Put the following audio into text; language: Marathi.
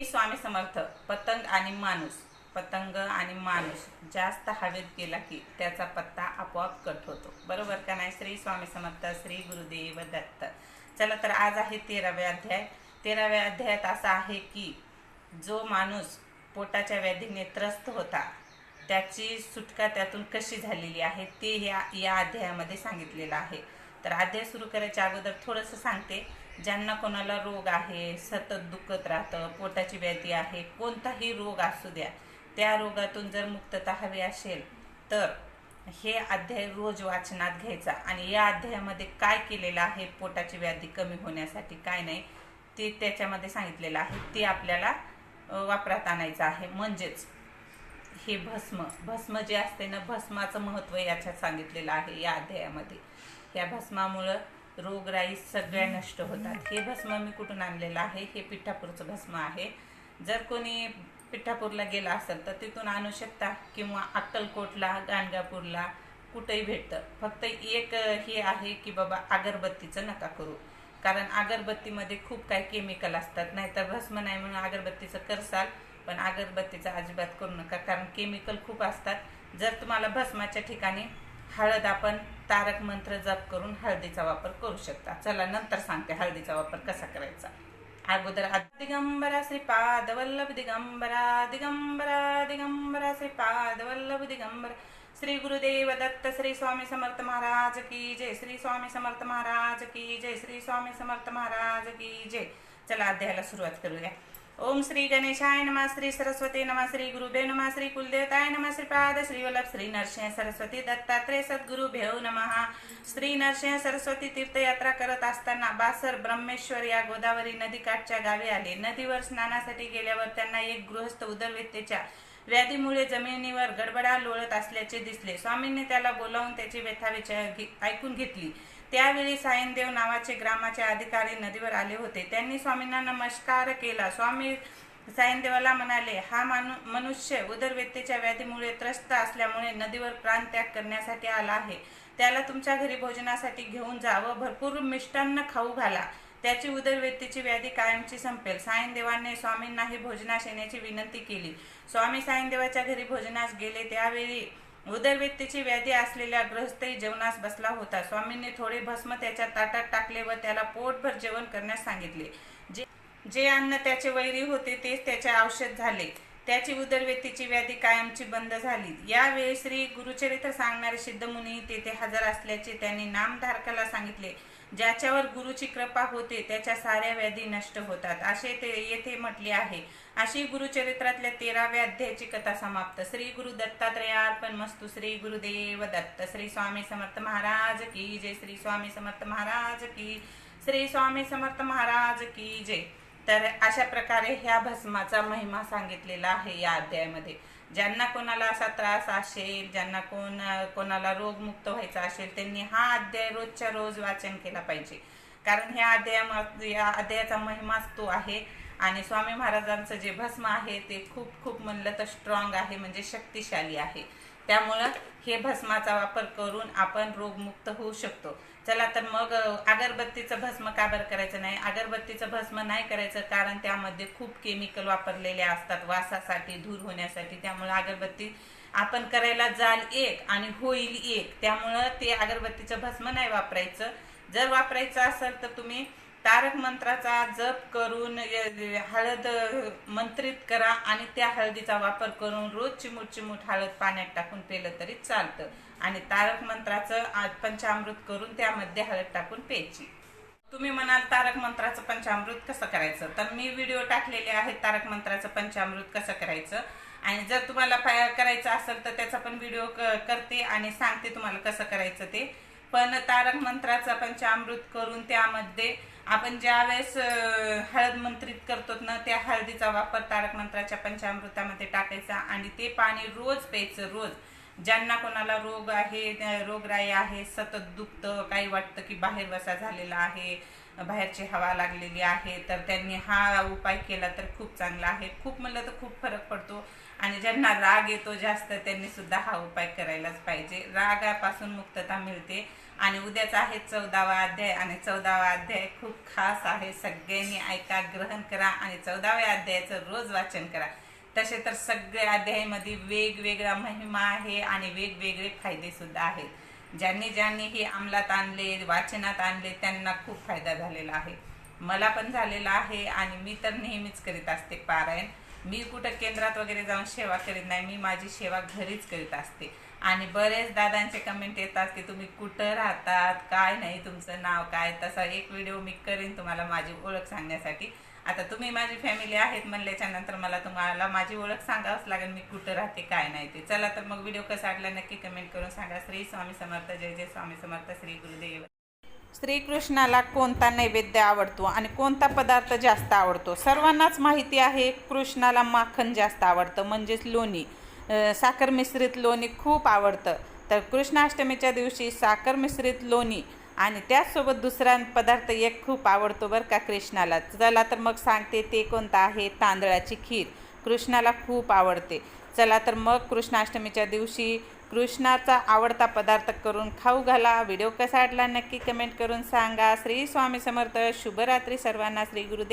स्वामी समर्थ पतंग आणि माणूस पतंग आणि माणूस जास्त हवेत गेला की त्याचा पत्ता आपोआप कट होतो. बरोबर का नाही? श्री स्वामी समर्थ श्री गुरुदेव दत्त. चला तर आज आहे तेराव्या अध्याय. तेराव्या अध्यायात असा आहे की जो माणूस पोटाच्या व्याधीने त्रस्त होता त्याची सुटका त्यातून कशी झालेली आहे ते या या अध्यायामध्ये सांगितलेलं आहे. तर अध्याय सुरू करायच्या अगोदर थोडंसं सांगते. ज्यांना कोणाला रोग आहे सतत दुखत राहतं पोटाची व्याधी आहे कोणताही रोग असू द्या त्या रोगातून जर मुक्तता हवी असेल तर हे अध्याय रोज वाचनात घ्यायचा. आणि या अध्यायामध्ये काय केलेलं आहे पोटाची व्याधी कमी होण्यासाठी काय नाही ते त्याच्यामध्ये सांगितलेलं आहे. ते आपल्याला वापरात आणायचं आहे. म्हणजेच हे भस्म. भस्म जे असते ना भस्माचं महत्त्व याच्यात सांगितलेलं आहे या अध्यायामध्ये. ह्या भस्मामुळं रोगराई सगळ्या नष्ट होतात. हे भस्म मी कुठून आणलेलं आहे? हे पिठापूरचं भस्म आहे. जर कोणी पिठापूरला गेला असेल तर तिथून आणू शकता किंवा अक्कलकोटला गाणगापूरला कुठेही भेटतं. फक्त एक हे आहे की बाबा अगरबत्तीचं नका करू. कारण अगरबत्तीमध्ये खूप काही केमिकल असतात. नाहीतर भस्म नाही म्हणून अगरबत्तीचं करसाल पण अगरबत्तीचं अजिबात करू नका. कारण केमिकल खूप असतात. जर तुम्हाला भस्माच्या ठिकाणी हळद आपण तारक मंत्र जप करून हळदीचा वापर करू शकता. चला नंतर सांगते हळदीचा वापर कसा करायचा. अगोदर दिगंबरा श्रीपाद वल्लभ दिगंबरा दिगंबरा दिगंबरा श्रीपाद वल्लभ दिगंबरा. श्री गुरुदेव दत्त श्री स्वामी समर्थ महाराज की जय. श्री स्वामी समर्थ महाराज की जय. श्री स्वामी समर्थ महाराज की जय. चला अध्यायाला सुरुवात करूया. ओम श्री गणेशाय नमः श्री सरस्वती नमः श्री गुरुभे नमः श्री कुलदेवताय नमः श्रीपाद श्री वल्लभ श्री नरसिंह सरस्वती दत्तात्रय सद्गुरु भेव नमः। श्री नरसिंह सरस्वती तीर्थयात्रा करत असताना बासर ब्रह्मेश्वर या गोदावरी नदीकाठच्या गावी आले. नदीवर स्नानासाठी गेल्यावर त्यांना एक गृहस्थ उदरवेत्तेच्या व्याधीमुळे जमिनीवर गडबडा लोळत असल्याचे दिसले. स्वामींनी त्याला बोलावून त्याची व्यथा विचार घे- ऐकून घेतली. त्यावेळी सायनदेव नावाचे ग्रामाचे अधिकारी नदीवर आले होते. त्यांनी स्वामींना नमस्कार केला. स्वामी सायनदेवाला म्हणाले हा मानु मनुष्य उदरव्यतेच्या व्याधीमुळे त्रस्त असल्यामुळे नदीवर प्राणत्याग करण्यासाठी आला आहे. त्याला तुमच्या घरी भोजनासाठी घेऊन जा व भरपूर मिष्टान्न खाऊ घाला. त्याची उदरवेत्तीची व्याधी कायमची संपेल. सायनदेवाने स्वामींनाही भोजनास येण्याची विनंती केली. स्वामी सायनदेवाच्या घरी भोजनास गेले त्यावेळी उदरवेत्तीची व्याधी असलेल्या गृहस्थही जेवणास बसला होता. स्वामींनी थोडे भस्म त्याच्या ताटात टाकले व त्याला पोटभर जेवण करण्यास सांगितले. जे जे अन्न त्याचे वैरी होते तेच त्याचे औषध झाले. त्याची उदरवेतीची व्याधी कायमची बंद झाली. यावेळी श्री गुरुचरित्र सांगणारे सिद्धमुनी तेथे हजर असल्याचे त्यांनी नामधारकाला सांगितले. ज्याच्यावर गुरुची कृपा होते त्याच्या साऱ्या व्याधी नष्ट होतात. असे ते येथे म्हटले आहे. अशी गुरुचरित्रातल्या तेराव्या अध्यायाची कथा समाप्त. श्री गुरु दत्तात्रयार्पण मस्तू. श्री गुरुदेव दत्त. श्री स्वामी समर्थ महाराज की जय. श्री स्वामी समर्थ महाराज की श्री स्वामी समर्थ महाराज की जय. तर अशा प्रकारे ह्या भस्माचा महिमा सांगितलेला आहे या अध्यायामध्ये. ज्यांना कोणाला असा त्रास असेल ज्यांना कोण कोणाला रोगमुक्त व्हायचा असेल त्यांनी हा अध्याय रोजच्या रोज वाचन केला पाहिजे. कारण ह्या अध्याया या अध्यायाचा महिमाच तो आहे. आणि स्वामी महाराजांचं जे भस्म आहे ते खूप खूप म्हणलं तर स्ट्रॉंग आहे म्हणजे शक्तिशाली आहे. त्यामुळं हे भस्माचा वापर करून आपण रोगमुक्त होऊ शकतो. चला तर मग अगरबत्तीचं भस्म का बरं करायचं नाही? अगरबत्तीचं भस्म नाही करायचं कारण त्यामध्ये खूप केमिकल वापरलेले असतात वासासाठी धूर होण्यासाठी. त्यामुळे अगरबत्ती आपण करायला जाल एक आणि होईल एक. त्यामुळं ते अगरबत्तीचं भस्म नाही वापरायचं. जर वापरायचं असेल तर तुम्ही तारक मंत्राचा जप करून हळद मंत्रित करा आणि त्या हळदीचा वापर करून रोज चिमूट चिमूट हळद पाण्यात टाकून पेलं तरी चालतं. आणि तारक मंत्राचं पंचामृत करून त्यामध्ये हळद टाकून प्यायची. तुम्ही म्हणाल तारक मंत्राचं पंचामृत कसं करायचं? तर मी व्हिडिओ टाकलेले आहेत तारक मंत्राचं पंचामृत कसं करायचं? आणि जर तुम्हाला करायचं असेल तर त्याचा पण व्हिडिओ करते आणि सांगते तुम्हाला कसं करायचं ते. पण तारक मंत्राचं पंचामृत करून त्यामध्ये आपण ज्या वेळेस हळद मंत्रित करतो ना त्या हळदीचा वापर तारक मंत्राच्या पंचामृतामध्ये टाकायचा आणि ते पाणी रोज प्यायचं रोज. ज्यांना कोणाला रोग आहे रोगराई आहे सतत दुखतं काही वाटतं की बाहेर वसा झालेला आहे बाहेरची हवा लागलेली आहे तर त्यांनी हा उपाय केला तर खूप चांगला आहे. खूप म्हणलं तर खूप फरक पडतो आणि ज्यांना राग येतो जास्त त्यांनी सुद्धा हा उपाय करायलाच पाहिजे. रागापासून मुक्तता मिळते आणि उद्याचा आहे चौदावा अध्याय आणि चौदावा अध्याय खूप खास आहे. सगळ्यांनी ऐका ग्रहण करा आणि चौदाव्या अध्यायाचं रोज वाचन करा. तसे तर सगळ्या अध्यायामध्ये वेगवेगळा महिमा आहे आणि वेगवेगळे फायदे सुद्धा आहेत. ज्यांनी ज्यांनी हे अंमलात आणले वाचनात आणले त्यांना खूप फायदा झालेला आहे. मला पण झालेला आहे आणि मी तर नेहमीच करीत असते पारायण. मी कुठं केंद्रात वगैरे जाऊन सेवा करीत नाही मी माझी सेवा घरीच करीत असते. आणि बरेच दादांचे कमेंट येतात की तुम्ही कुठं राहतात काय नाही तुमचं नाव काय? तसा एक व्हिडिओ मी करीन तुम्हाला माझी ओळख सांगण्यासाठी. आता तुम्ही माझी फॅमिली आहेत म्हणल्याच्या नंतर मला तुम्हाला माझी ओळख सांगावंच लागेल मी कुठं राहते काय नाही ते. चला तर मग व्हिडिओ कसा वाटला नक्की कमेंट करून सांगा. श्री स्वामी समर्थ जय जय स्वामी समर्थ श्री गुरुदेव. श्रीकृष्णाला कोणता नैवेद्य आवडतो आणि कोणता पदार्थ जास्त आवडतो? सर्वांनाच माहिती आहे कृष्णाला माखन जास्त आवडतं म्हणजेच लोणी. साखर मिश्रित लोणी खूप आवडतं. तर कृष्णाष्टमीच्या दिवशी साखर मिश्रित लोणी आणि त्याचसोबत दुसरा पदार्थ एक खूप आवडतो बरं का कृष्णाला. चला तर मग सांगते ते कोणतं आहे तांदळाची खीर. कृष्णाला खूप आवडते. चला तर मग कृष्णाष्टमीच्या दिवशी कृष्णाचा आवडता पदार्थ करून खाऊ घाला. व्हिडिओ कसा वाटला नक्की कमेंट करून सांगा. श्री स्वामी समर्थ. शुभरात्री सर्वांना. श्री गुरुदेव.